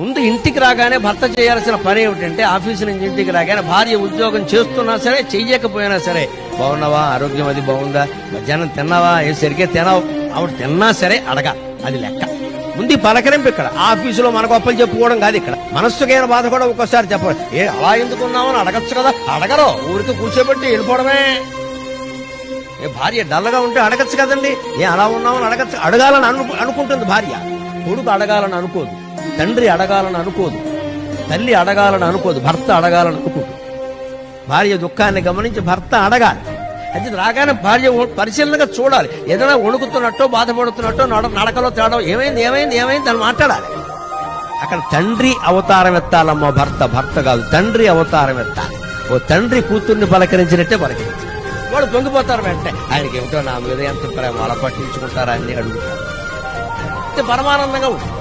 ముందు ఇంటికి రాగానే భర్త చేయాల్సిన పని ఏమిటంటే ఆఫీసు నుంచి ఇంటికి రాగానే భార్య ఉద్యోగం చేస్తున్నా సరే చెయ్యకపోయినా సరే బాగున్నావా? ఆరోగ్యం అది బాగుందా? మధ్యాహ్నం తిన్నావా? ఏ సరిగ్గా తినావు? ఆవిడ తిన్నా సరే అడగా. అది లెక్క. ముందు పలకరింపు ఇక్కడ. ఆఫీసులో మన గొప్పలు చెప్పుకోవడం కాదు ఇక్కడ. మనస్సుకైన బాధ కూడా ఒక్కోసారి చెప్పాలి ఏ అలా ఎందుకున్నామని అడగచ్చు కదా. అడగరు. ఊరికి కూర్చోబెట్టి వెళ్ళిపోవడమే. ఏ భార్య డల్గా ఉంటే అడగచ్చు కదండి. ఏ అలా ఉన్నామని అడగచ్చు. అడగాలని అను అనుకుంటుంది భార్య. కొడుకు అడగాలని అనుకోదు. తండ్రి అడగాలని అనుకోదు తల్లి అడగాలని అనుకోదు భర్త అడగాలని అనుకుంటుంది భార్య దుఃఖాన్ని గమనించి భర్త అడగాలి. అది రాగానే భార్య పరిశీలనగా చూడాలి. ఏదైనా వణుకుతున్నట్టో బాధపడుతున్నట్టో నడ నడకలో తేడా ఏమైంది ఏమైంది ఏమైంది అని మాట్లాడాలి. అక్కడ తండ్రి అవతారం ఎత్తాలమ్మ భర్త భర్త కాదు తండ్రి అవతారం ఎత్తాలి. ఓ తండ్రి కూతుర్ని పలకరించినట్టే పలకరించి వాడు పొంగిపోతారు వెంటనే. ఆయనకి ఏమిటో నా మీద ఎంత ప్రేమ అలా పట్టించుకుంటారా అని అడుగుతారు. పరమానందంగా ఉంటుంది.